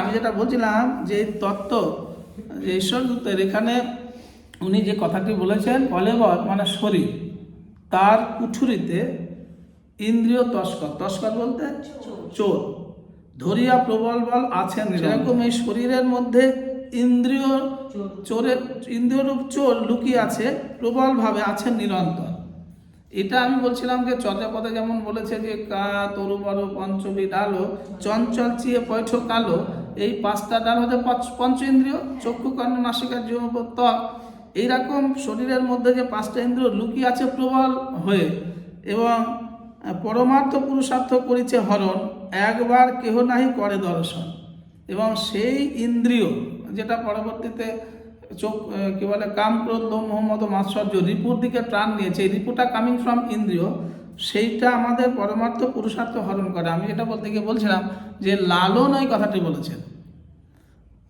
আমি যেটা বলছিলাম যে তত্ত্ব যে ঈশ্বরদূতের এখানে উনি যে কথাটি বলেছেন কলেবর মানে শরীর তার কুঠুরিতে ইন্দ্রিয় তস্কর তস্কর বলতে চোর ধরিয়া প্রবল বল আছেন সেরকম এই শরীরের মধ্যে ইন্দ্রিয় চোরের ইন্দ্রিয়রূপ চোর লুকিয়ে আছে প্রবলভাবে আছেন নিরন্তর। এটা আমি বলছিলাম যে চর্যাপদে যেমন বলেছে যে কা তরু বড় পঞ্চমী ডালো চঞ্চল চিয়ে পয়ঠ কালো এই পাঁচটা ডাল হচ্ছে পঞ্চ- ইন্দ্রিয় চক্ষু, কর্ণ, নাসিকা, জীব ত্বক এইরকম শরীরের মধ্যে যে পাঁচটা ইন্দ্রিয় লুকিয়ে আছে প্রবল হয়ে এবং পরমার্থ পুরুষার্থ করিছে হরণ, একবার কেহ নাহি করে দর্শন। এবং সেই ইন্দ্রিয়, যেটা পরবর্তীতে চোখ কী বলে কাম ক্রোধ মোহাম্মদ মাৎসর্য, রিপুর দিকে টান নিয়েছে, এই রিপুটা কামিং ফ্রম ইন্দ্রিয়, সেইটা আমাদের পরমার্থ পুরুষার্থ হরণ করে। আমি এটা বলতে গিয়ে বলছিলাম যে লালন ওই কথাটি বলেছেন।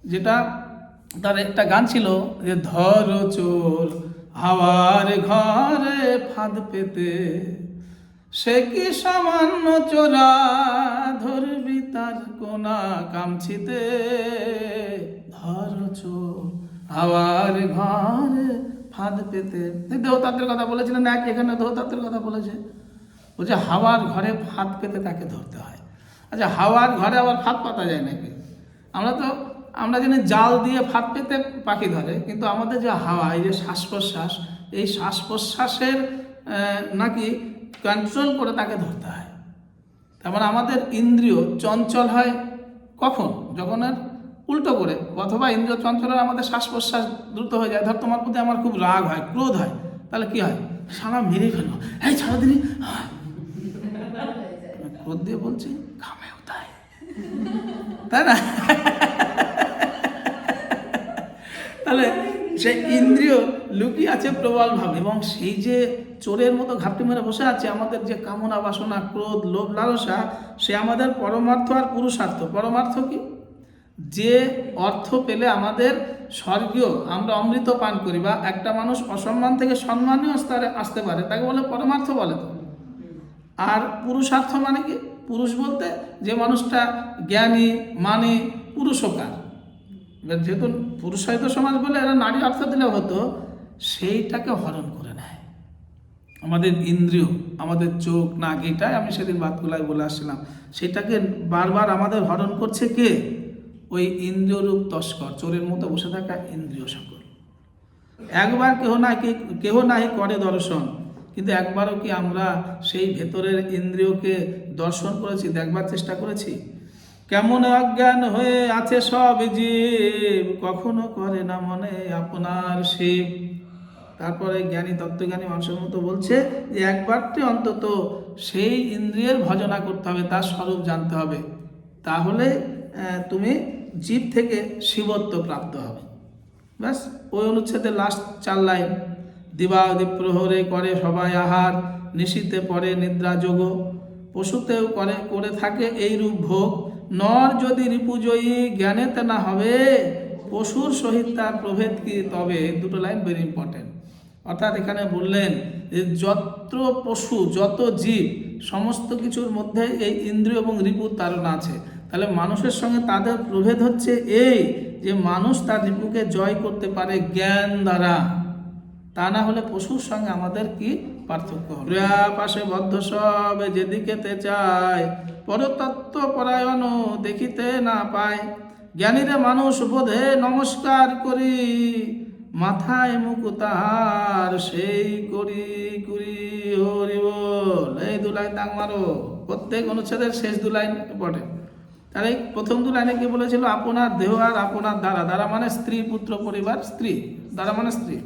যেটা তার একটা গান ছিল যে, ধর চোর, হাওয়ার ঘরে ফাঁদ পেতে, সে কি সামান্য চোরা ধরবি তার কোনা কামছিতে? ধর চোর, হাওয়ার ঘরে ফাঁদ পেতে। এই দেহতাত্ত্বের কথা বলেছিলেন এক, এখানে দেহতাত্ত্বের কথা বলেছে। বলছে, হাওয়ার ঘরে ফাঁদ পেতে তাকে ধরতে হয়। আচ্ছা হাওয়ার ঘরে আবার ফাঁদ পাতা যায় নাকি? আমরা তো আমরা জানি জাল দিয়ে ফাঁদ পেতে পাখি ধরে কিন্তু আমাদের যে হাওয়া এই যে শ্বাস প্রশ্বাস এই শ্বাস প্রশ্বাসের নাকি কন্ট্রোল করে তাকে ধরতে হয়। তার মানে আমাদের ইন্দ্রিয় চঞ্চল হয় কখন? যখন আর উল্টো করে অথবা ইন্দ্রিয় চঞ্চল আমাদের শ্বাস প্রশ্বাস দ্রুত হয়ে যায়। ধর তোমার প্রতি আমার খুব রাগ হয় ক্রোধ হয় তাহলে কি হয়? সারা মেরে ফেলব। এই সারাদিনই ক্রোধ দিয়ে বলছি ঘামে তাই। তাই না? তাহলে সেই ইন্দ্রিয় লুকিয়ে আছে প্রবলভাবে এবং সেই যে চোরের মতো ঘাপটি মেরে বসে আছে, আমাদের যে কামনা বাসনা, ক্রোধ, লোভ, লালসা, সে আমাদের পরমার্থ আর পুরুষার্থ। পরমার্থ কি? যে অর্থ পেলে আমাদের স্বর্গীয়, আমরা অমৃত পান করি বা একটা মানুষ অসম্মান থেকে সম্মানীয় স্তরে আসতে পারে, তাকে বলে পরমার্থ বলে আর পুরুষার্থ মানে কি? পুরুষ বলতে যে মানুষটা জ্ঞানী মানে পুরুষকার। যেহেতু পুরুষায়িত সমাজ বলে এরা নারী অর্থ দিলে হতো, সেইটাকে হরণ করে নেয়। আমাদের ইন্দ্রিয়, আমাদের চোখ, নাক এটাই আমি সেদিন বাতগুলায় বলে আসছিলাম। সেটাকে বারবার আমাদের হরণ করছে কে? ওই ইন্দ্রিয়রূপ তস্কর, চোরের মতো বসে থাকা ইন্দ্রিয় সকল। একবার কেহ না কেহ নাহি করে দর্শন, কিন্তু একবারও কি আমরা সেই ভেতরের ইন্দ্রিয়কে দর্শন করেছি, দেখবার চেষ্টা করেছি? কেমন অজ্ঞান হয়ে আছে সব জীব? কখনো করে না মনে আপনার শিব। তারপরে জ্ঞানী তত্ত্বজ্ঞানী মানুষের মতো বলছে যে একবারটি অন্তত সেই ইন্দ্রিয়ের ভজনা করতে হবে, তার স্বরূপ জানতে হবে। তাহলে তুমি জীব থেকে শিবত্ব প্রাপ্ত হবে। ব্যাস, ওই অনুচ্ছেদের লাস্ট চার লাইন দিবা প্রহরে করে সবাই আহার, নিশীতে পড়ে নিদ্রা যোগ পশুতেও করে করে থাকে এই রূপ ভোগ। নর যদি রিপুজয়ী জ্ঞানেতে না হবে, পশুর সহিত তার প্রভেদ কি? তবে দুটো লাইন ভেরি ইম্পর্টেন্ট অর্থাৎ এখানে বললেন যে যত পশু, যত জীব, সমস্ত কিছুর মধ্যে এই ইন্দ্রিয় এবং রিপুর তারণা আছে। তাহলে মানুষের সঙ্গে তাদের প্রভেদ হচ্ছে এই যে মানুষ তার রিপুকে জয় করতে পারে জ্ঞান দ্বারা। তা না হলে পশুর সঙ্গে আমাদের কি পার্থক্য? হবে পাশে বদ্ধ সব যেদিকে চায় পরতত্ত্ব পরায়ণ দেখিতে না পায়। জ্ঞানীরে মানুষ বোধে নমস্কার করি, মাথায় মুখ তাহার সেই করি করি। হরি বল, এই দু লাইন দাগ মারো। প্রত্যেক অনুচ্ছেদের শেষ দু লাইন পড়ে তাহলে প্রথম দু লাইনে কি বলেছিল? আপনার দেহ আর আপনার দ্বারা। দ্বারা মানে স্ত্রী, পুত্র, পরিবার, স্ত্রী। দ্বারা মানে স্ত্রী।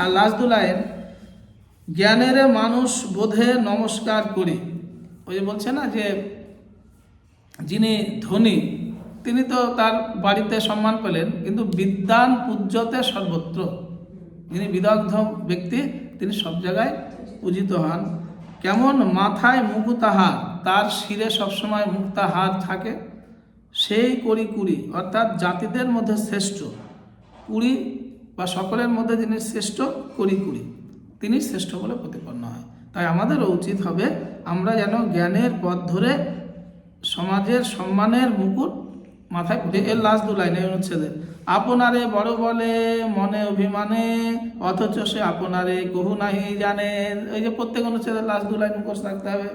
আর লাস্ট দু লাইন, জ্ঞানের মানুষ বোধে নমস্কার করি। ওই যে বলছে না যে, যিনি ধনী, তিনি তো তার বাড়িতে সম্মান পেলেন, কিন্তু বিদ্যান পূজ্যতে সর্বত্র। যিনি বিদগ্ধ ব্যক্তি, তিনি সব জায়গায় পূজিত হন। কেমন মাথায় মুকুতাহার, তার শিরে সবসময় মুক্তাহার থাকে। সেই করি কুড়ি, অর্থাৎ জাতিদের মধ্যে শ্রেষ্ঠ। কুড়ি বা সকলের মধ্যে যিনি শ্রেষ্ঠ করি কুড়ি, তিনি শ্রেষ্ঠ বলে প্রতিপন্ন হয়। তাই আমাদেরও উচিত হবে আমরা যেন জ্ঞানের পথ ধরে সমাজের সম্মানের মুকুট মাথায় পুঁতে। এর লাস্ট দু লাইনে অনুচ্ছেদে আপনারে বড় বলে মনে অভিমানে অথচ সে আপনারে কহু নাহি জানে। ওই যে প্রত্যেক অনুচ্ছেদের লাস্ট দু লাইন মুখস্থ থাকতে হবে।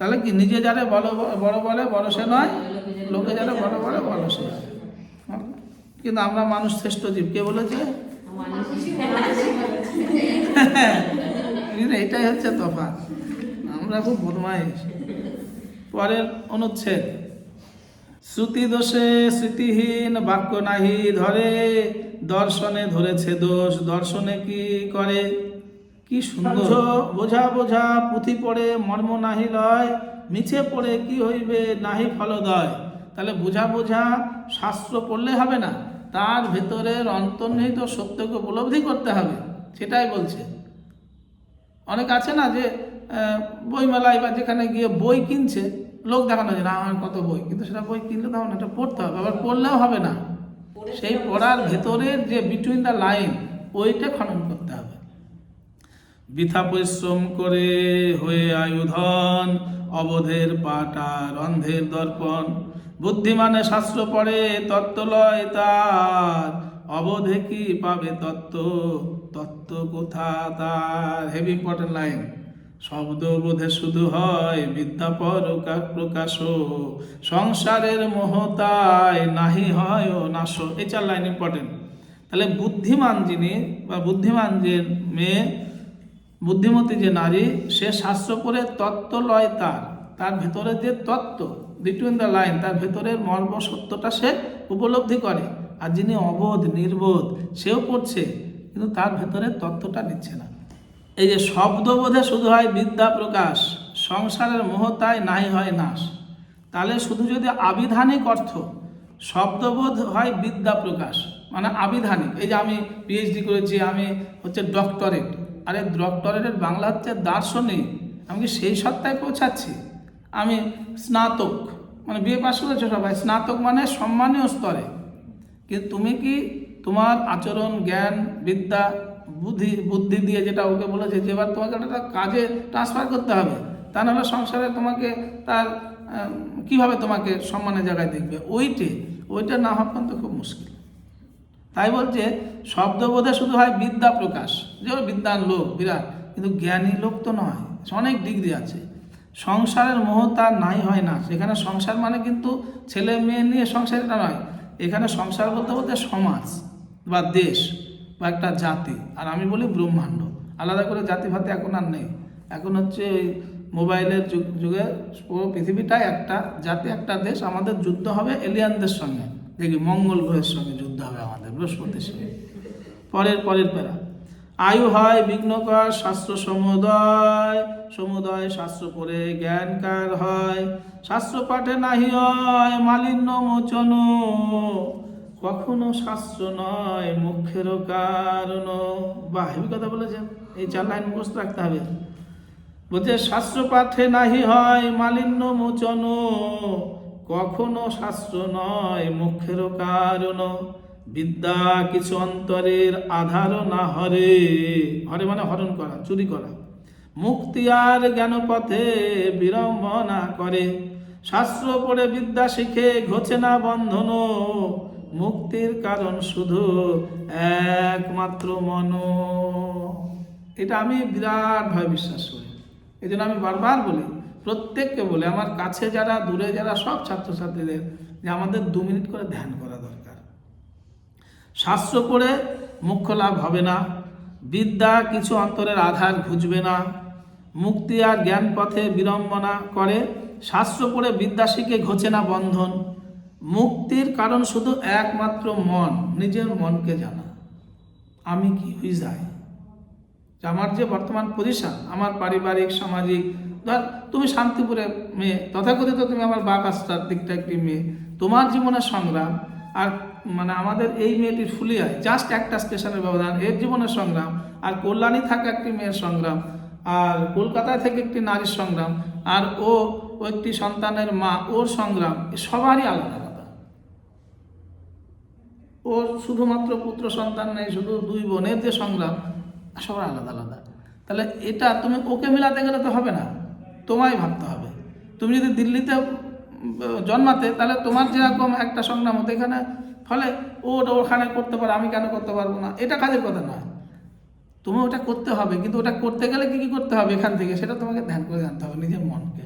তাহলে কি নিজে যারে বড় বড় বলে বড় সে নয় লোকে যারা বড় বলে বড় সে কিন্তু আমরা মানুষ শ্রেষ্ঠ জীব। কে বলেছে? এটাই হচ্ছে তফাৎ। আমরা খুব বদমাইশ। পরের অনুচ্ছেদ। শ্রুতি দোষে স্মৃতিহীন বাক্য নাহি ধরে দর্শনে ধরেছে দোষ দর্শনে কি করে? কি সুন্দর। বোঝা বোঝা পুঁথি পড়ে মর্ম নাহি লয় মিছে পড়ে কি হইবে নাহি ফলদয়? তাহলে বোঝা বোঝা শাস্ত্র পড়লে হবে না তার ভেতরের অন্তর্নিহিত সত্যকে উপলব্ধি করতে হবে সেটাই বলছে। অনেক আছে না যে বইমেলায় বা যেখানে গিয়ে বই কিনছে লোক দেখানো যায় না আমার কত বই? কিন্তু সেটা বই কিনলে তখন এটা পড়তে হবে আবার পড়লেও হবে না। সেই পড়ার ভেতরের যে বিটুইন দ্য লাইন ওইটা খনন করতে হবে। বৃথা পরিশ্রম করে হয়ে আয়ুধন অবধের পাটা রন্ধের দর্পণ। বুদ্ধিমানে শাস্ত্র পড়ে তত্ত্ব লয় তার অবধে কি পাবে তত্ত্ব তত্ত্ব কোথা তার? হেভি ইম্পর্টেন্ট লাইন শব্দ বোধে শুধু হয় বিদ্যা পরকা প্রকাশ সংসারের মোহতায় নাহি হয় ও নাশ এই চার লাইন ইম্পর্টেন্ট তাহলে বুদ্ধিমান যিনি বা বুদ্ধিমান যে মেয়ে, বুদ্ধিমতী যে নারী, সে শাস্ত্র পড়ে তত্ত্ব লয় তার। তার ভেতরে যে তত্ত্ব বিটুইন দ্য লাইন তার ভেতরের মর্ম সত্যটা সে উপলব্ধি করে। আর যিনি অবোধ, নির্বোধ, সেও পড়ছে, কিন্তু তার ভেতরে তত্ত্বটা নিচ্ছে না। এই যে শব্দবোধে শুধু হয় বিদ্যা প্রকাশ, সংসারের মোহতায় নাই হয় নাশ। তাহলে শুধু যদি আবিধানিক অর্থ, শব্দবোধ হয় বিদ্যা প্রকাশ মানে আবিধানিক। এই যে আমি পিএইচডি করেছি, আমি হচ্ছে ডক্টরেট আরে ডক্টরেটের বাংলা হচ্ছে দার্শনিক, আমি কি সেই সত্তায় পৌঁছাচ্ছি? আমি স্নাতক মানে বিয়ে পাশ করেছ সবাই, স্নাতক মানে সম্মানীয় স্তরে। কিন্তু তুমি কি তোমার আচরণ, জ্ঞান, বিদ্যা বুদ্ধি বুদ্ধি দিয়ে যেটা ওকে বলেছে যে এবার তোমাকে একটা কাজে ট্রান্সফার করতে হবে। তা নাহলে সংসারে তোমাকে তার কীভাবে তোমাকে সম্মানের জায়গায় দেখবে? ওইটে, ওইটা না হওয়া পর্যন্ত খুব মুশকিল। তাই বলছে, শব্দবোধে শুধু হয় বিদ্যা প্রকাশ। যে বিদ্যান লোক, বিরাট। কিন্তু জ্ঞানী লোক তো নয় অনেক ডিগ্রি আছে। সংসারের মোহ তার নাই, হয় না। সেখানে সংসার মানে কিন্তু ছেলে মেয়ে নিয়ে সংসারটা নয়। এখানে সংসার বলতে বলতে সমাজ বা দেশ। বা একটা জাতি। আর আমি বলি ব্রহ্মাণ্ড। আলাদা করে জাতি ভাতি এখন আর নেই। এখন হচ্ছে ওই মোবাইলের যুগ, যুগে পুরো পৃথিবীটাই একটা জাতি, একটা দেশ। আমাদের যুদ্ধ হবে এলিয়ানদের সঙ্গে। দেখি মঙ্গল গ্রহের সঙ্গে যুদ্ধ হবে আমাদের বৃহস্পতির সঙ্গে। পরের পরের পেরা আয়ু হয় বিঘ্নকার শাস্ত্র সমুদয়। সমুদয় শাস্ত্র পড়ে জ্ঞানকার হয়। শাস্ত্র পাঠে নাহি হয় মালিন্য মোচন। কখনো শাস্ত্র নয় মুখেরও কারণ। বা হেবি কথা বলেছেন। এই চার লাইন মুখস্থ রাখতে হবে। বলছে শাস্ত্র পাঠে নাহি হয় মালিন্য মোচন। কখনো শাস্ত্র নয় মুখেরও কারণ। বিদ্যা কিছু অন্তরের আধার না হরে। হরে মানে হরণ করা, চুরি করা। মুক্তি আর জ্ঞান পথে বিড়ম্বনা করে। শাস্ত্র পড়ে বিদ্যা শিখে ঘোচে না বন্ধন। মুক্তির কারণ শুধু একমাত্র মন। এটা আমি বিরাটভাবে বিশ্বাস করি। এই জন্য আমি বারবার বলি, প্রত্যেককে বলি, আমার কাছে যারা, দূরে যারা সব ছাত্রছাত্রীদের, যে আমাদের দু মিনিট করে ধ্যান করা দরকার। শাস্ত্র পড়ে মুখ্য লাভ হবে না, বিদ্যা কিছু অন্তরের আধার ঘুচবে না, মুক্তি আর জ্ঞান পথে বিড়ম্বনা করে, শাস্ত্র পড়ে বিদ্যা শিখে ঘোচে না বন্ধন। মুক্তির কারণ শুধু একমাত্র মন, নিজের মনকে জানা। আমি কি হয়ে যাই? আমার যে বর্তমান পজিশন আমার পারিবারিক, সামাজিক, ধর তুমি শান্তিপুরে মেয়ে, তথাকথিত তুমি আমার বাঘ আস্তার দিকটা একটি মেয়ে। তোমার জীবনের সংগ্রাম আর মানে আমাদের এই মেয়েটির ফুলিয়ায় জাস্ট একটা স্টেশনের ব্যবধান, এর জীবনের সংগ্রাম আর কল্যাণী থাকা একটি মেয়ের সংগ্রাম আর কলকাতায় থেকে একটি নারীর সংগ্রাম আর ও একটি সন্তানের মা, ওর সংগ্রাম সবারই আলাদা। ওর শুধুমাত্র পুত্র সন্তান নেই, শুধু দুই বোনের যে সংগ্রাম, সবার আলাদা আলাদা। তাহলে এটা তুমি ওকে মেলাতে গেলে তো হবে না, তোমায় ভাবতে হবে। তুমি যদি দিল্লিতে জন্মাতে, তাহলে তোমার যেরকম একটা সংগ্রাম হতো, এখানে ফলে ও ওটা ওখানে করতে পারে, আমি কেন করতে পারব না? এটা কাজের কথা নয়। তুমি ওটা করতে হবে, কিন্তু ওটা করতে গেলে কি, কী করতে হবে এখান থেকে, সেটা তোমাকে ধ্যান করে জানতে হবে নিজের মনকে।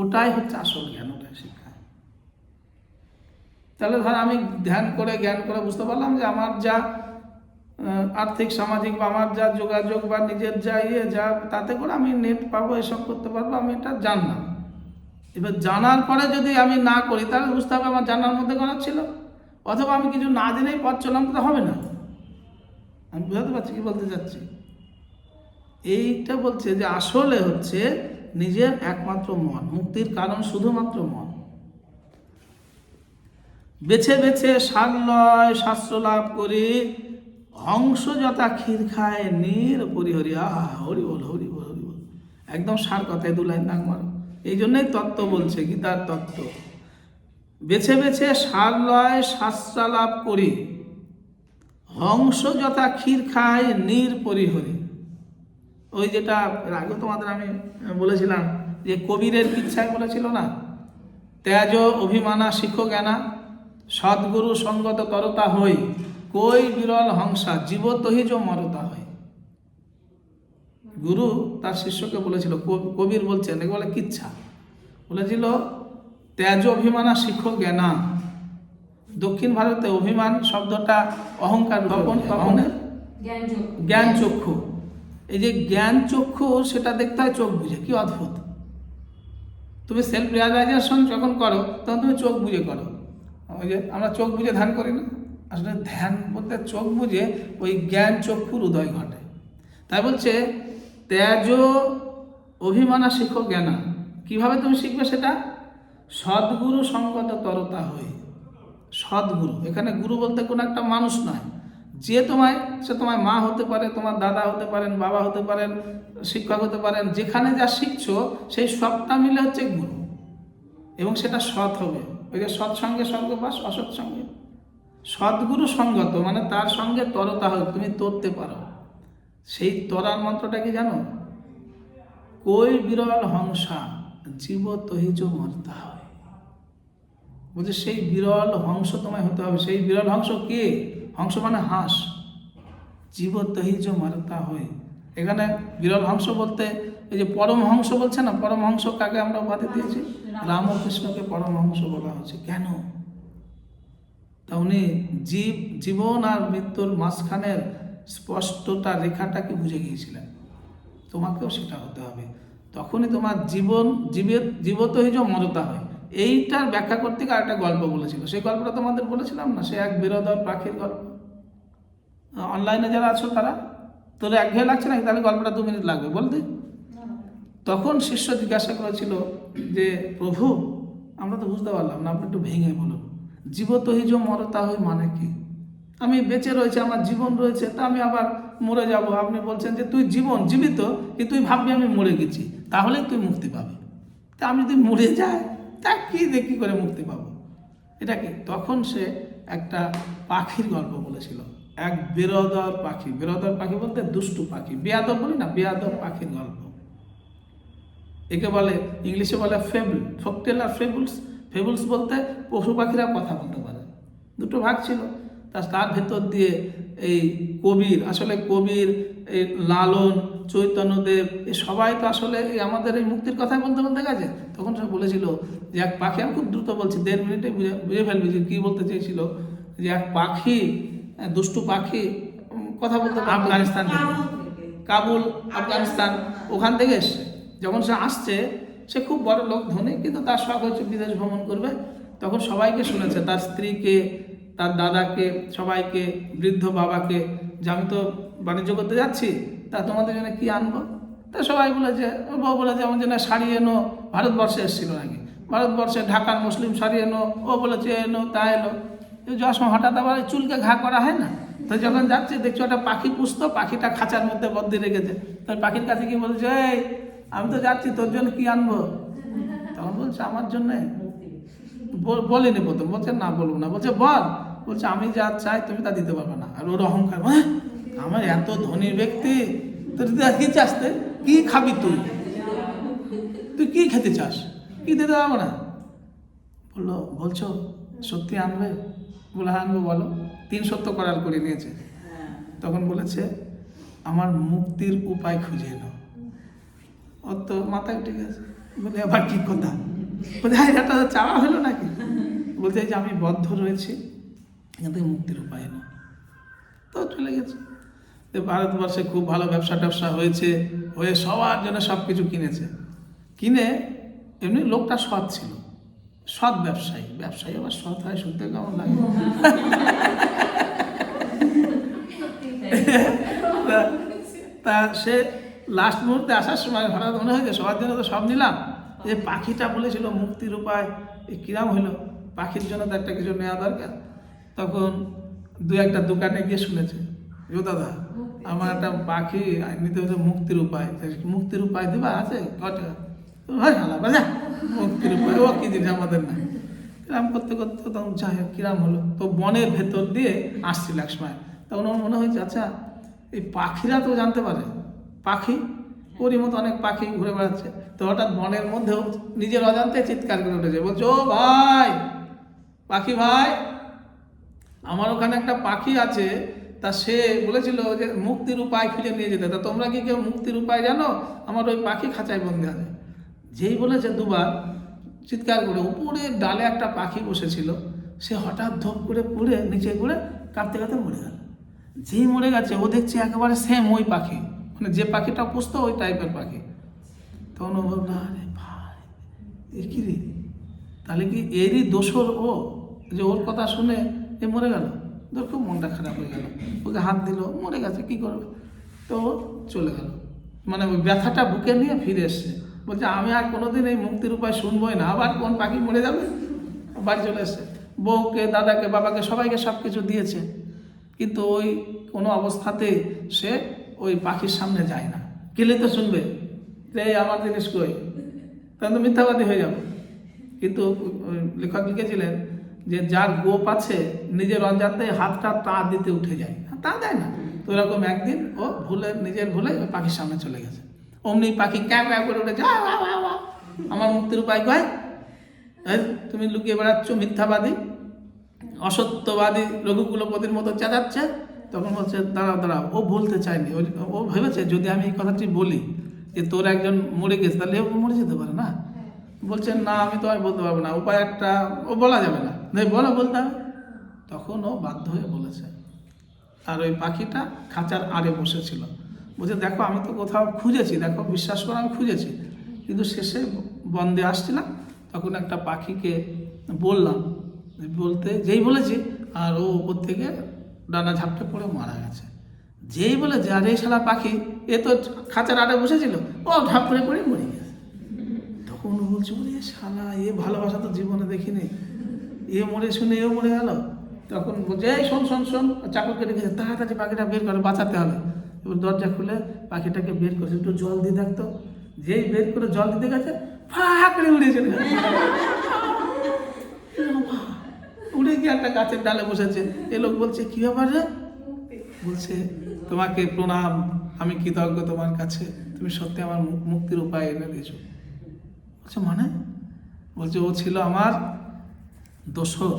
ওটাই হচ্ছে আসল জ্ঞান, ওটাই শিক্ষা। তাহলে ধর আমি ধ্যান করে, জ্ঞান করে বুঝতে পারলাম যে আমার যা আর্থিক, সামাজিক বা আমার যা যোগাযোগ বা নিজের যা ইয়ে যা, তাতে করে আমি নেট পাবো, এসব করতে পারব, আমি এটা জানলাম। এবার জানার পরে যদি আমি না করি, তাহলে বুঝতে হবে আমার জানার মধ্যে করার ছিল। অথবা আমি কিছু না জেনেই পথ চললাম, তো হবে না। আমি বুঝাতে পারছি কি বলতে চাচ্ছি? এইটা বলছে যে আসলে হচ্ছে নিজের একমাত্র মন, মুক্তির কারণ শুধুমাত্র মন। বেছে বেছে সারলয় শাস্ত্র লাভ করে হংস যথা ক্ষীর খায়, নীর পরিহরি, আহা, হরি বল হরি বল হরি বল। একদম সার কথায় দু লাইন নাক মারো। এই জন্যই তত্ত্ব বলছে, গীতার তত্ত্ব। বেছে বেছে সারলয় শাস্ত্র লাভ করি হংস যথা ক্ষীর খায়, নীর পরিহরি। ওই যেটা এর আগে তোমাদের আমি বলেছিলাম, যে কবিরের ইচ্ছায় বলেছিল না? ত্যাজ অভিমানা শিক্ষক জ্ঞানা। সদ্গুরু সঙ্গত তরতা হই কই বিরল হংসা জীবতহিজ মরতা হয় গুরু তার শিষ্যকে বলেছিল কবির বলছেন একে বলে কিচ্ছা। বলেছিল ত্যাজ অভিমানা শিখ জ্ঞানা। দক্ষিণ ভারতে অভিমান শব্দটা অহংকার তখন তখন? জ্ঞান চক্ষু এই যে জ্ঞান চক্ষু সেটা দেখতে হয় চোখ বুঝে। কি অদ্ভুত। তুমি সেলফ রিয়ালাইজেশন যখন করো তখন তুমি চোখ বুঝে করো। ওই যে আমরা চোখ বুঝে ধ্যান করি না? আসলে ধ্যান বলতে চোখ বুঝে ওই জ্ঞান চক্ষুর উদয় ঘটে। তাই বলছে ত্যাজ অভিমানা শিখো জ্ঞানা। কীভাবে তুমি শিখবে সেটা? সদ্গুরু সঙ্গত তরতা হই সদ্গুরু, এখানে গুরু বলতে কোনো একটা মানুষ নয়। যে তোমায়, সে তোমায় মা হতে পারে, তোমার দাদা হতে পারেন, বাবা হতে পারেন, শিক্ষক হতে পারেন, যেখানে যা শিখছো, সেই সবটা মিলে হচ্ছে গুরু। এবং সেটা সৎ হবে। ওই যে সৎসঙ্গে স্বর্গবাস অসৎসঙ্গে সদ্গুরু সঙ্গত মানে তার সঙ্গে তরতা হয়, তুমি তরতে পারো। সেই তরার মন্ত্রটা কি জানো? কই বিরল হংসা, জীব তহিজ মরতা হয়। বলছে, সেই বিরল হংস তোমায় হতে হবে। সেই বিরল হংস কে? হংস মানে হাঁস। জীব তহিজ মারতা হয়। এখানে বিরল হংস বলতে, এই যে পরমহংস বলছে না পরমহংস কাকে আমরা উপাধি দিয়েছি? রামকৃষ্ণকে পরমহংস বলা হচ্ছে কেন? তা উনি জীব, জীবন আর মৃত্যুর মাঝখানের স্পষ্টতা রেখাটাকে বুঝে গিয়েছিলেন? তোমাকেও সেটা হতে হবে। তখনই তোমার জীবন, জীবের জীবতহিজ মরতা হয়। এইটার ব্যাখ্যা করতে গিয়ে একটা গল্প বলেছিল। সেই গল্পটা তোমাদের বলেছিলাম না? সে এক বিরোধর পাখির গল্প। অনলাইনে যারা আছো তারা তোর একঘেয়ে লাগছে না তাহলে গল্পটা দু মিনিট লাগবে। বলতে তখন শিষ্য জিজ্ঞাসা করেছিল যে, প্রভু, আমরা তো বুঝতে পারলাম না, আপনি একটু ভেঙে বলুন। জীবতহিজ মরতা হই মানে কি? আমি বেঁচে রয়েছে, আমার জীবন রয়েছে, তা আমি আবার মরে যাব। আপনি বলছেন যে, তুই জীবন, জীবিত, কি তুই ভাববি আমি মরে গেছি? তাহলেই তুই মুক্তি পাবি। তা আমি যদি মরে যাই, তা কি দেখি করে মুক্তি পাবো? এটা কি? তখন সে একটা পাখির গল্প বলেছিল। এক বেরদর পাখি। বেরদর পাখি বলতে দুষ্টু পাখি। বেয়াদব বলি না, বেয়াদব পাখির গল্প। একে বলে ইংলিশে বলে ফেবল ফকটেল আর ফেবুলস। ফেবুলস বলতে পশু পাখিরা কথা বলতে পারে। দুটো ভাগ ছিল। তা তার ভেতর দিয়ে এই কবির আসলে কবির এই লালন চৈতন্যদেব এ সবাই তো আসলে এই আমাদের এই মুক্তির কথাই বলতে বলতে গেছে। তখন সে বলেছিল যে এক পাখি আমি খুব দ্রুত বলছি দেড় মিনিটে বুঝে বুঝে ফেলবি যে কী বলতে চেয়েছিল। যে এক পাখি দুষ্টু পাখি কথা বলতে আফগানিস্তান কাবুল আফগানিস্তান ওখান থেকে এসছে। যখন সে আসছে, সে খুব বড় লোক, ধনী, কিন্তু তার শখ হচ্ছে বিদেশ ভ্রমণ করবে। তখন সবাইকে শুনেছে, তার স্ত্রীকে, তার দাদাকে, সবাইকে, বৃদ্ধ বাবাকে, যে আমি তো বাণিজ্য করতে যাচ্ছি, তা তোমাদের জন্য কি আনব? তা সবাই বলেছে বউ বলেছে আমার জন্য শাড়ি এনো, ভারতবর্ষে এসেছিল নাকি? ভারতবর্ষে ঢাকার মুসলিম শাড়ি এনো, ও বলেছে এনো, তা এলো। যাওয়ার সময় হঠাৎ আবার চুলকে ঘা করা হয় না? তো যখন যাচ্ছে, দেখছ একটা পাখি পুষতো পাখিটা খাঁচার মধ্যে বদ্দি রেখেছে। তার পাখির কাছে কি বলছে, এই আমি তো যাচ্ছি তোর জন্য কি আনব? তখন বলছে আমার জন্য বলিনি প্রথম বলছে না বলব না। বলছে বল। বলছে আমি যা চাই তুমি তা দিতে পারবে না। আর ওর অহংকার হ্যাঁ? আমার এত ধনী ব্যক্তি তোর কি চাস কি খাবি তুই? তুই কি খেতে চাস? কি দিতে পারব না? বলল বলছো সত্যি আনবে? বলে হ্যাঁ আনব বলো। তিন সত্য করার করে নিয়েছে। তখন বলেছে আমার মুক্তির উপায় খুঁজে নাও। ওর তো মাথায় উঠে গেছে। বলে আবার কি কথা? বলে হ্যাঁ এটা চাওয়া হলো নাকি? বলতে যে আমি বদ্ধ রয়েছি এখান থেকে মুক্তির উপায় না তো চলে গেছে। তো ভারতবর্ষে খুব ভালো ব্যবসা ট্যাবসা হয়েছে হয়ে সবার জন্য সব কিছু কিনেছে। কিনে এমনি লোকটা সৎ ছিল। সৎ ব্যবসায়ী। ব্যবসায়ী আবার সৎ হয় শুনতে কেমন লাগে? তা সে লাস্ট মুহূর্তে আসার সময় হঠাৎ মনে হয়েছে সবার জন্য তো সব নিলাম। যে পাখিটা বলেছিল মুক্তির উপায় এই কিরাম হলো পাখির জন্য তো একটা কিছু নেওয়া দরকার। তখন দু একটা দোকানে গিয়ে শুনেছে ও দাদা আমার একটা পাখি নিতে হচ্ছে মুক্তির উপায়। মুক্তির উপায় দিবা? আছে কটা হালা বাজা মুক্তির উপায়। ও কি জিনিস আমাদের না। কিরাম করতে করতে তখন যাই হোক কিরাম হলো। তো বনের ভেতর দিয়ে আসছিল এক সময়। তখন আমার মনে হয়েছে আচ্ছা এই পাখিরা তো জানতে পারে পাখি, ওরই মতো অনেক পাখি ঘুরে বেড়াচ্ছে। তো হঠাৎ বনের মধ্যেও নিজের অজান্তে চিৎকার করে উঠেছে, বলছে, ও ভাই, পাখি ভাই, আমার ওখানে একটা পাখি আছে, তা সে বলেছিল যে মুক্তির উপায় খুঁজে নিয়ে যেতে। তা তোমরা কি কেউ মুক্তির উপায় জানো? আমার ওই পাখি খাঁচায় বন্দি আছে। যেই বলেছে দুবার, চিৎকার করে উপরে ডালে একটা পাখি বসেছিল, সে হঠাৎ ধপ করে পড়ে নিচে পড়ে কাঁপতে কাঁপতে মরে গেল। যেই মরে গেছে, ও দেখছে একেবারে সেম ওই পাখি। মানে যে পাখিটা পুষতো ওই টাইপের পাখি। তখন ও ভাবলো আরে ভাই, এ কি রে? তাহলে কি এরই দোষর ও যে ওর কথা শুনে এ মরে গেল? তোর খুব মনটা খারাপ হয়ে গেল। ওকে হাত দিল, মরে গেছে, কি করবে? তো চলে গেল। মানে ওই ব্যথাটা বুকে নিয়ে ফিরে এসছে। বলছে, আমি আর কোনোদিন এই মুক্তির উপায় শুনবোই না। আবার কোন পাখি মরে যাবে? বাড়ি চলে এসছে। বউকে, দাদাকে, বাবাকে, সবাইকে সব কিছু দিয়েছে। কিন্তু ওই কোনো অবস্থাতে সে ওই পাখির সামনে যায় না। গেলে তো শুনবে যে আমার জিনিস কই? তখন তো মিথ্যাবাদী হয়ে যাবে। কিন্তু লেখক লিখেছিলেন যে, যার গোপ আছে, নিজের অজান্তে হাতটা তা দিতে উঠে যায়। তা দেয় না। তো এরকম একদিন ও ভুলে, নিজের ভুলে ওই পাখির সামনে চলে গেছে। অমনি পাখি ক্যাঁ ক্যাঁ করে উঠে যা আমার মুক্তির উপায় কয়? তুমি লুকিয়ে বেড়াচ্ছ, মিথ্যাবাদী, অসত্যবাদী রঘুকুলপতির মতো চেঁচাচ্ছে তখন বলছে দাঁড়া দাঁড়া ও বলতে চায়নি। ও- ভেবেছে, যদি আমি এই কথাটি বলি, যে তোর একজন মরে গেছে, তাহলে ও মরে যেতে পারে না? বলছে, না, আমি তো আর বলতে পারব না। উপায় একটা, ও বলা যাবে না। নেই বলো, বলতে হবে। তখন ও বাধ্য হয়ে বলেছে। আর ওই পাখিটা খাঁচার আড়ে বসেছিল। বলছে, দেখো, আমি তো কোথাও খুঁজেছি। দেখো, বিশ্বাস করো, আমি খুঁজেছি। কিন্তু শেষে বন্দে আসছিলাম। তখন একটা পাখিকে বললাম। বলতে, যেই বলেছি, আর ও উপর থেকে ডানা ঝাপটে পড়ে মারা গেছে। যেই বলেছে আর এই শালা পাখি, এ তো খাঁচার আড়ে বসেছিল, ও ঝাপ করে পড়ে মরে গেছে। তখন বলছে, ওরে শালা, এ ভালোবাসা তো জীবনে দেখিনি। এ মরে শুনে এও মরে গেল। তখন বলছে, এই শোন শোন শোন। চাকরকে রেখেছে তাড়াতাড়ি পাখিটা বের করে, বাঁচাতে হবে। এবার দরজা খুলে পাখিটাকে বের করে একটু জল দিয়ে দেখতো। যেই বের করে জল দিতে গেছে, ফাঁ করে উড়ে চলে গেছে। গিয়ে একটা গাছের ডালে বসেছে। এ লোক বলছে, কি ব্যাপার বলছে, তোমাকে প্রণাম, আমি কৃতজ্ঞ তোমার কাছে। তুমি সত্যি আমার মুক্তির উপায় এনে দিয়েছ। বলছে মানে? বলছে, ও ছিল আমার দোসর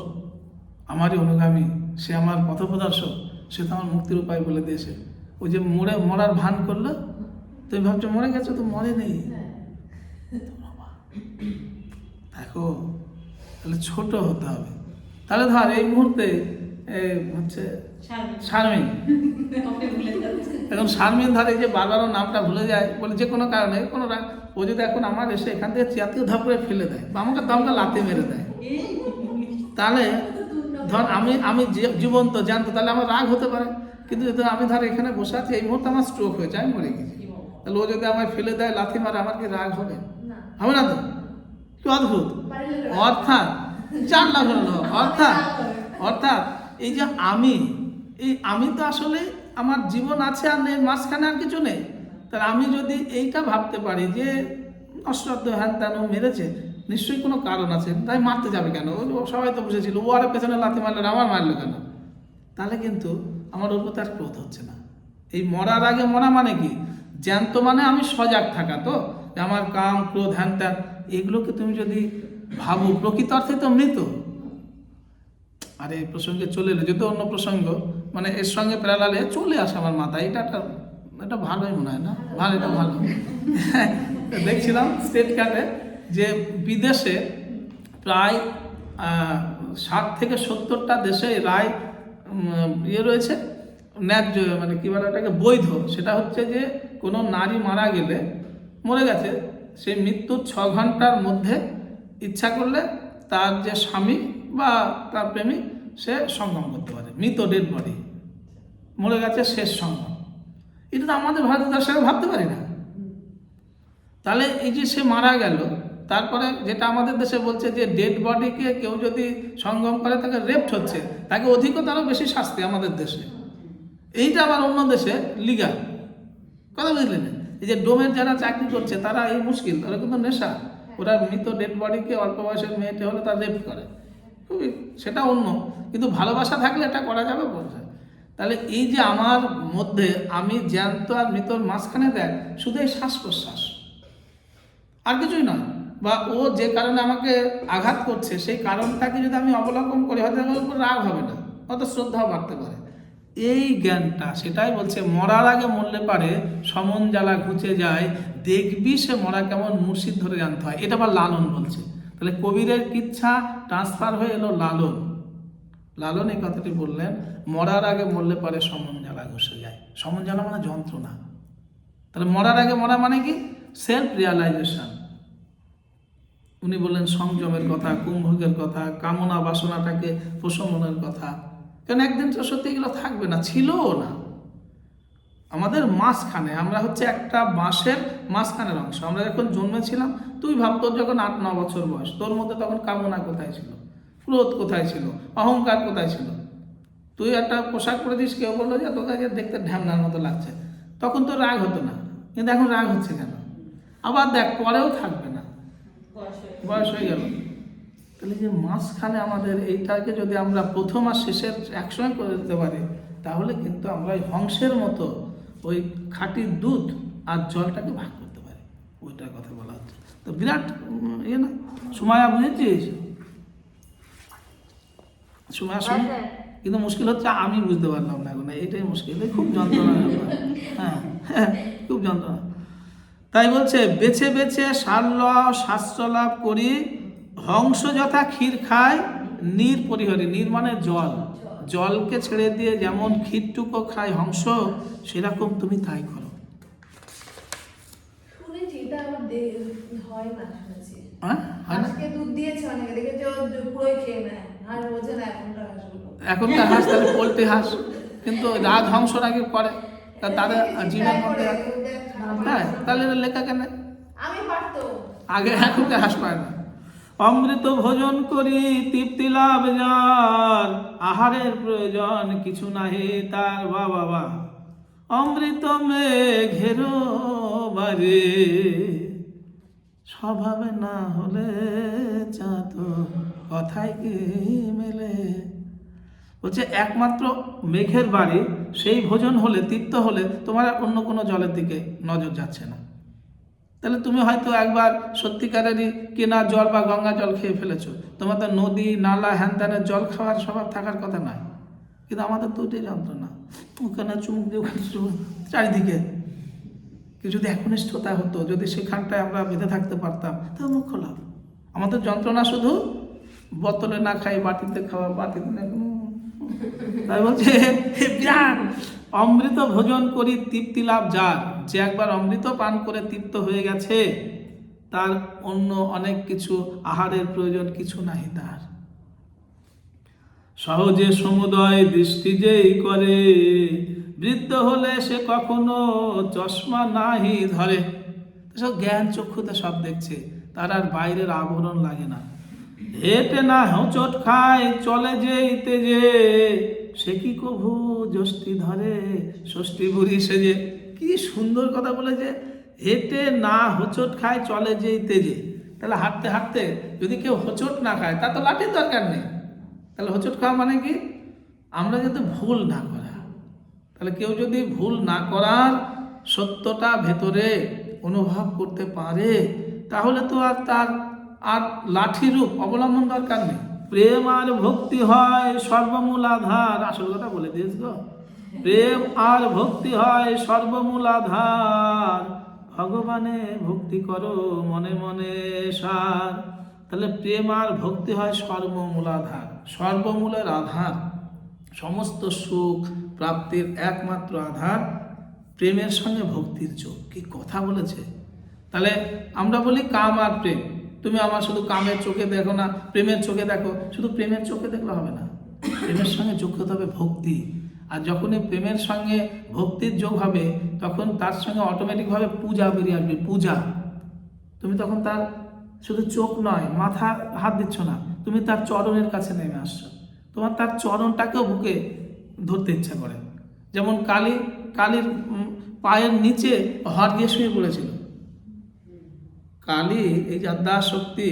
আমারই অনুগামী। সে আমার পথপ্রদর্শক, সে তো আমার মুক্তির উপায় বলে দিয়েছে। ওই যে মরে, মরার ভান করল, তুমি ভাবছ মরে গেছো, তো মরে নেই। দেখো, তাহলে ছোট হতে হবে। তাহলে ধর এই মুহূর্তে এ, হচ্ছে শারমিন। এখন শারমিন ধর এই যে বারবার নামটা ভুলে যায় বলে যে কোনো কারণে কোনো ও যদি এখন আমার এসে এখান থেকে চেয়াতিও ধাপ করে ফেলে দেয় বা আমাকে দমকা লাতে মেরে দেয়। তাহলে ধর আমি আমি জীবন্ত জানতো তাহলে আমার রাগ হতে পারে। কিন্তু যদি আমি ধর এখানে বসে আছি এই মুহূর্তে আমার স্ট্রোক হয়েছে আমি মরে গেছি। তাহলে ও যদি আমায় ফেলে দেয় লাথি মারে আমার কি রাগ হবে? হবে না তো? কি অদ্ভুত। অর্থাৎ লাখ হলো অর্থাৎ অর্থাৎ এই যে আমি, এই আমি তো আসলে আমার জীবন আছে আর নেই, মাঝখানে আর কিছু নেই। তাহলে আমি যদি এইটা ভাবতে পারি যে অশ্রদ্ধ হ্যান ত্যান মেরেছে, নিশ্চয়ই কোনো কারণ আছে। তাই মারতে যাবে কেন? সবাই তো বুঝেছিল ও আর পেছনে লাথি মারলো আমার মারলো কেন? তাহলে কিন্তু আমার ওর প্রতি আর ক্রোধ হচ্ছে না। এই মরার আগে মরা মানে কি? জ্যান্ত মানে আমি সজাগ থাকা তো। আমার কাম, ক্রোধ, হ্যান ত্যান, এগুলোকে তুমি যদি ভাবু প্রকৃত অর্থে তো মৃত। আর এই প্রসঙ্গে চলে এলো যদি অন্য প্রসঙ্গ মানে এর সঙ্গে প্যারালালে চলে আসে আমার মাথায়। এটা একটা, এটা ভালোই মনে হয় না? ভালো, এটা ভালো। দেখছিলাম স্টেট কার্ডে যে বিদেশে প্রায় ষাট থেকে সত্তরটা দেশে রায় ইয়ে রয়েছে, ন্যায্য মানে কী বলে ওটাকে, বৈধ। সেটা হচ্ছে যে কোনো নারী মারা গেলে মরে গেছে। সেই মৃত্যুর ছ ঘণ্টার মধ্যে ইচ্ছা করলে তার যে স্বামী বা তার প্রেমিক সে সঙ্গম করতে পারে, মৃত ডেড বডি মরে গেছে শেষ সঙ্গম। এটা তো আমাদের ভারতবর্ষে ভাবতে পারি না। তাহলে এই যে সে মারা গেল, তারপরে যেটা আমাদের দেশে বলছে যে ডেড বডিকে কেউ যদি সঙ্গম করে, তাকে রেপ্ট হচ্ছে, তাকে অধিকতর বেশি শাস্তি আমাদের দেশে। এইটা আবার অন্য দেশে লিগাল কথা বুঝলেন? এই যে ডোমের যারা চাকরি করছে, তারা এই মুশকিল, তারা কিন্তু নেশা। ওরা মৃত ডেড বডিকে অল্প বয়সের মেয়েটে হলে তারা রেপ করে। খুবই, সেটা অন্য। কিন্তু ভালোবাসা থাকলে এটা করা যাবে বলছে। তাহলে এই যে আমার মধ্যে আমি জ্যান্ত আর মৃতর মাঝখানে দেখ, শুধু এই শ্বাস প্রশ্বাস আর কিছুই নয়। বা ও যে কারণে আমাকে আঘাত করছে, সেই কারণটাকে যদি আমি অবলম্বন করি, হয়তো আমার উপর রাগ হবে না, হয়তো শ্রদ্ধাও বাড়তে পারে। এই জ্ঞানটা, সেটাই বলছে, মরার আগে মরলে পারে, সমন জ্বালা ঘুচে যায় দেখবি সে মরা কেমন মুর্শিদ ধরে জানতে হয়। এটা আবার লালন বলছে। তাহলে কবিরের কিচ্ছা ট্রান্সফার হয়ে এলো লালন। লালন এই কথাটি বললেন, মরার আগে মরলে পরে সমন জ্বালা ঘুষে যায়। সমন জ্বালা মানে যন্ত্রণা। তাহলে মরার আগে মরা মানে কি? সেলফ রিয়ালাইজেশন উনি বললেন, সংযমের কথা, কুম্ভকের কথা, কামনা বাসনাটাকে প্রশমনের কথা। কেন একদিন তো সত্যি এগুলো থাকবে না, ছিলও না। আমাদের মাঝখানে, আমরা হচ্ছে একটা বাঁশের মাঝখানের অংশ। আমরা যখন জন্মেছিলাম, তুই ভাব তোর যখন আট, ন বছর বয়স, তোর মধ্যে তখন কামনা কোথায় ছিল? ক্রোধ কোথায় ছিল? অহংকার কোথায় ছিল? তুই একটা পোশাক পরে দিস, কেউ বলল যে, তোকে দেখতে ঢ্যামনার মতো লাগছে। তখন তো রাগ হতো না। কিন্তু এখন রাগ হচ্ছে কেন? আবার দেখ, পরেও থাকবে না। বয়স হয়ে গেল। তাহলে যে মাঝখানে আমাদের এইটাকে যদি আমরা প্রথম আর শেষের একসঙ্গে করে দিতে পারি, তাহলে কিন্তু আমরা হংসের মতো ওই খাঁটি দুধ আর জলটাকে ভাগ করতে পারে। ওইটার কথা বলা হচ্ছে। তো বিরাট ইয়ে না। সুমায়া বুঝেছিস? সুমায়া শুন কিন্তু মুশকিল হচ্ছে আমি বুঝতে পারলাম না এখন। এইটাই মুশকিল। খুব যন্ত্রণা হ্যাঁ হ্যাঁ খুব যন্ত্রণা। তাই বলছে বেছে বেছে সারল শাস্ত্র লাভ করি হংস যথা ক্ষীর খায় নীর পরিহরি। নীর মানে জল। জলকে ছেড়ে দিয়ে যেমন ক্ষীরটুকু খায় হংস সেরকম তুমি তাই করো। হয় হ্যাঁ? হয় এখনকার হাঁস তাহলে পোলট্রি হাঁস। কিন্তু রাজ হংস নাকি করে তা তাদের জীবন মধ্যে হ্যাঁ তাহলে লেখা কেন? আগে এখনকার হাঁস পায় না। অমৃত ভোজন করি, তৃপ্তি লাভ যার। আহারের প্রয়োজন কিছু নাহি তার বা বাবা অমৃত মেঘের বারে স্বভাবে না হলে চাঁদ কথাই কি মেলে? বলছে, একমাত্র মেঘের বাড়ি, সেই ভোজন হলে, তৃপ্ত হলে তোমার অন্য কোনো জলের দিকে নজর যাচ্ছে না। তাহলে তুমি হয়তো একবার সত্যিকারেরই কেনা জল বা গঙ্গা জল খেয়ে ফেলেছো। তোমার তো নদী, নালা হ্যান ত্যানের জল খাওয়ার স্বভাব থাকার কথা নয়। কিন্তু আমাদের তো যন্ত্রণা, ওখানে চুমুক দিয়ে ওখানে চুমুক, চারিদিকে। যদি একনিষ্ঠতা হতো, যদি সেখানটায় আমরা বেঁধে থাকতে পারতাম, তাহলে মুখ্য লাভ আমাদের যন্ত্রণা শুধু বোতলে না খাই, বাটিতে খাওয়া, বাটিতে না কোনো তাই বলছে অমৃত ভোজন করি তৃপ্তি লাভ যার। যে একবার অমৃত পান করে তৃপ্ত হয়ে গেছে, তার অন্য অনেক কিছু, আহারের প্রয়োজন কিছু নাহি তার। সহজে সমুদয় দৃষ্টি যেই করে, বৃদ্ধ হলে সে কখনো চশমা নাহি ধরে। সব জ্ঞান চক্ষুতে সব দেখছে, তার আর বাইরের আবরণ লাগে না। হেঁটে না হোঁচট খায়, চলে যেইতে যে সে কি কভু যষ্টি ধরে? ষষ্ঠী বুড়ি সেজে। কি সুন্দর কথা বলেছে, হেঁটে না হোঁচট খায় চলে যেইতে তেজে তাহলে হাঁটতে হাঁটতে যদি কেউ হোঁচট না খায় তা তো লাঠির দরকার নেই। তাহলে হোঁচট খাওয়া মানে কি? আমরা যাতে ভুল না করা, তাহলে কেউ যদি ভুল না করার সত্যটা ভেতরে অনুভব করতে পারে, তাহলে তো আর তার, আর লাঠি রূপ অবলম্বন দরকার নেই। প্রেম আর ভক্তি হয় সর্বমূল আধার আসল কথা বলে দিয়েছ গো প্রেম আর ভক্তি হয় সর্বমূল আধার ভগবানে ভক্তি করো মনে মনে সার। তাহলে প্রেম আর ভক্তি হয় সর্বমূল আধার সর্বমূলের আধার। সমস্ত সুখ প্রাপ্তির একমাত্র আধার প্রেমের সঙ্গে ভক্তির যোগ। কি কথা বলেছে? তাহলে আমরা বলি কাম আর প্রেম। তুমি আমার শুধু কামের চোখে দেখো না, প্রেমের চোখে দেখো। শুধু প্রেমের চোখে দেখলে হবে না। প্রেমের সঙ্গে যোগ হতে হবে ভক্তি। আর যখনই প্রেমের সঙ্গে ভক্তির যোগ হবে, তখন তার সঙ্গে অটোমেটিকভাবে পূজা বেরিয়ে আসবে, পূজা। তুমি তখন তার শুধু চোখ নয়, মাথা হাত দিচ্ছ না। তুমি তার চরণের কাছে নেমে আসছো। তোমার তার চরণটাকেও বুকে ধরতে ইচ্ছা করে। যেমন কালী, কালীর পায়ের নিচে হর দিয়ে শুয়ে পড়েছিল। কালী এই যে শক্তি,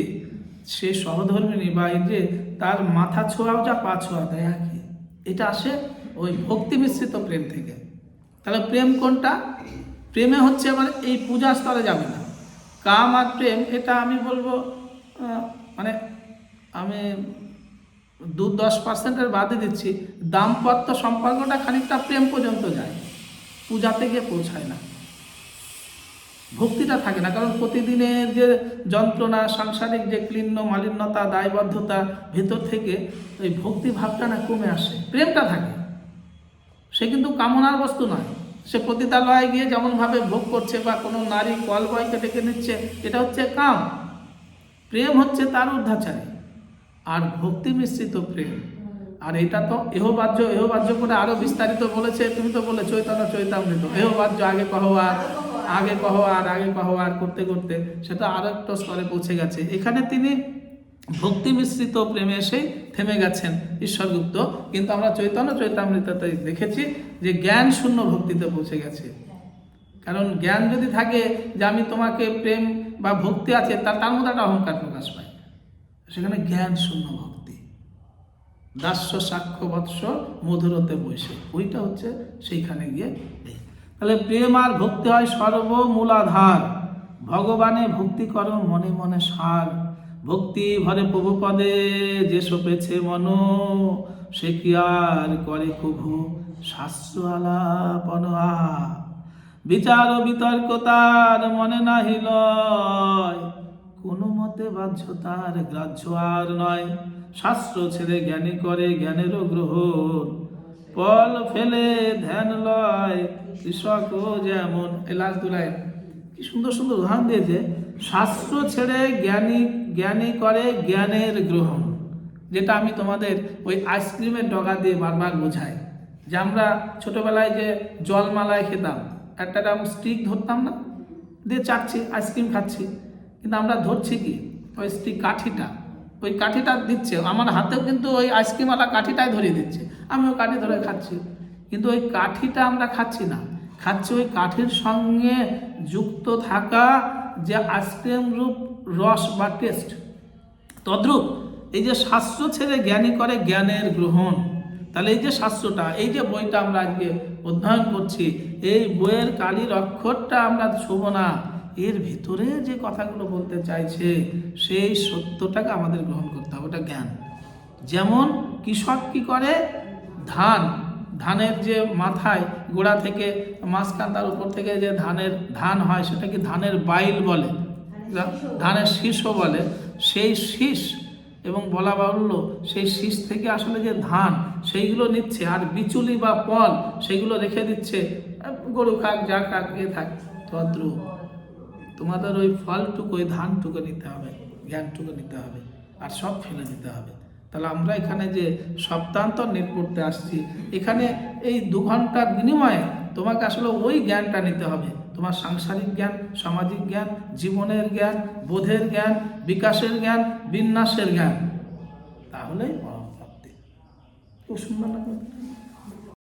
সে সহধর্মিনী বা এই যে তার মাথা ছোঁয়াও যা পা ছোঁয়া দেয় আর কি? এটা আসে ওই ভক্তি মিশ্রিত প্রেম থেকে। তাহলে প্রেম কোনটা? প্রেমে হচ্ছে মানে এই পূজা স্তরে যাবে না। কাম আর প্রেম, এটা আমি বলব মানে আমি দু দশ পার্সেন্টের বাদে দিচ্ছি। দাম্পত্য সম্পর্কটা খানিকটা প্রেম পর্যন্ত যায়। পূজাতে গিয়ে পৌঁছায় না। ভক্তিটা থাকে না। কারণ প্রতিদিনের যে যন্ত্রণা, সাংসারিক যে ক্লিন্ন, মালিন্যতা, দায়বদ্ধতা ভেতর থেকে ওই ভক্তি ভাবটা না কমে আসে। প্রেমটা থাকে। সে কিন্তু কামনার বস্তু নয়। সে পতিতালয়ে গিয়ে যেমনভাবে ভোগ করছে বা কোনো নারী কল বয়কে ডেকে নিচ্ছে, এটা হচ্ছে কাম। প্রেম হচ্ছে তার উদ্ধাচারী আর ভক্তি মিশ্রিত প্রেম। আর এটা তো এহবাজ্য এহবাজ্য করে আরও বিস্তারিত বলেছে, তুমি তো বলে চৈতন্য, চৈতামৃত। এহবাজ্য আগে কহ আর আগে কহ আর আগে কহ আর করতে করতে সেটা আরও একটা স্তরে পৌঁছে গেছে। এখানে তিনি ভক্তি মিশ্রিত প্রেমে এসে থেমে গেছেন ঈশ্বরগুপ্ত। কিন্তু আমরা চৈতন্য চৈতামৃততে দেখেছি যে জ্ঞান শূন্য ভক্তিতে পৌঁছে গেছে। কারণ জ্ঞান যদি থাকে যে আমি তোমাকে প্রেম বা ভক্তি আছে, তার তার মধ্যে একটা অহংকার প্রকাশ পায়। সেখানে জ্ঞান শূন্য ভক্তি। দাস্য সাক্ষ্য বৎস মধুরতে বসে ওইটা হচ্ছে সেইখানে গিয়ে তাহলে প্রেম আর ভক্তি হয় সর্বমূলাধার। ভগবানে ভক্তি কর, মনে মনে সার। ভক্তি ভরে প্রভু পদে যে সপেছে মন, সে কি আর করে কভু? শাস্ত্র আলাপন বিচার ও বিতর্ক তার মনে নাহি লয়। কোনো মতে বাহ্য তার গ্রাহ্য আর নয়। শাস্ত্র ছেড়ে জ্ঞানী করে জ্ঞানেরও গ্রহণ পল ফেলে ধ্যান লয় কৃষকও যেমন। এই লাস্ট দু কি সুন্দর সুন্দর উদাহরণ দিয়েছে। শাস্ত্র ছেড়ে জ্ঞানী জ্ঞানী করে জ্ঞানের গ্রহণ যেটা আমি তোমাদের ওই আইসক্রিমের ডগা দিয়ে বারবার বোঝাই। যে আমরা ছোটোবেলায় যে জলমালায় খেতাম, একটা স্টিক ধরতাম না? দিয়ে চাটছি আইসক্রিম খাচ্ছি। কিন্তু আমরা ধরছি কি? ওই স্টিক কাঠিটা। ওই কাঠিটা দিচ্ছে। আমার হাতেও কিন্তু ওই আইসক্রিমওয়ালা কাঠিটাই ধরিয়ে দিচ্ছে। আমি ওই কাঠি ধরে খাচ্ছি। কিন্তু ওই কাঠিটা আমরা খাচ্ছি না। খাচ্ছি ওই কাঠির সঙ্গে যুক্ত থাকা যে আইসক্রিম রূপ, রস বা টেস্ট। তদ্রূপ এই যে শাস্ত্র ছেড়ে জ্ঞানী করে জ্ঞানের গ্রহণ। তাহলে এই যে শাস্ত্রটা, এই যে বইটা আমরা আজকে অধ্যয়ন করছি, এই বইয়ের কালির অক্ষরটা আমরা ছোব না। এর ভিতরে যে কথাগুলো বলতে চাইছে সেই সত্যটাকে আমাদের গ্রহণ করতে হবে। ওটা জ্ঞান। যেমন কৃষক কি করে? ধান। ধানের যে মাথায় গোড়া থেকে মাঝখানটার উপর থেকে যে ধানের ধান হয় সেটা কি ধানের বাইল বলে? ধানের শীষও বলে। সেই শীষ এবং বলা বাহুল্য সেই শীষ থেকে আসলে যে ধান সেইগুলো নিচ্ছে। আর বিচুলি বা পল সেইগুলো রেখে দিচ্ছে। গরু খাক যা খাক এ থাক তদ্রুপ। তোমাদের ওই ফলটুকু, ওই ধানটুকু নিতে হবে, জ্ঞানটুকু নিতে হবে, আর সব ফেলে দিতে হবে। তাহলে আমরা এখানে যে সপ্তাহান্তর নেট পড়তে আসছি, এখানে এই দু ঘণ্টার বিনিময়ে তোমাকে আসলে ওই জ্ঞানটা নিতে হবে। তোমার সাংসারিক জ্ঞান, সামাজিক জ্ঞান, জীবনের জ্ঞান, বোধের জ্ঞান, বিকাশের জ্ঞান, বিন্যাসের জ্ঞান। তাহলেই পরম প্রাপ্তি। খুব সুন্দর লাগে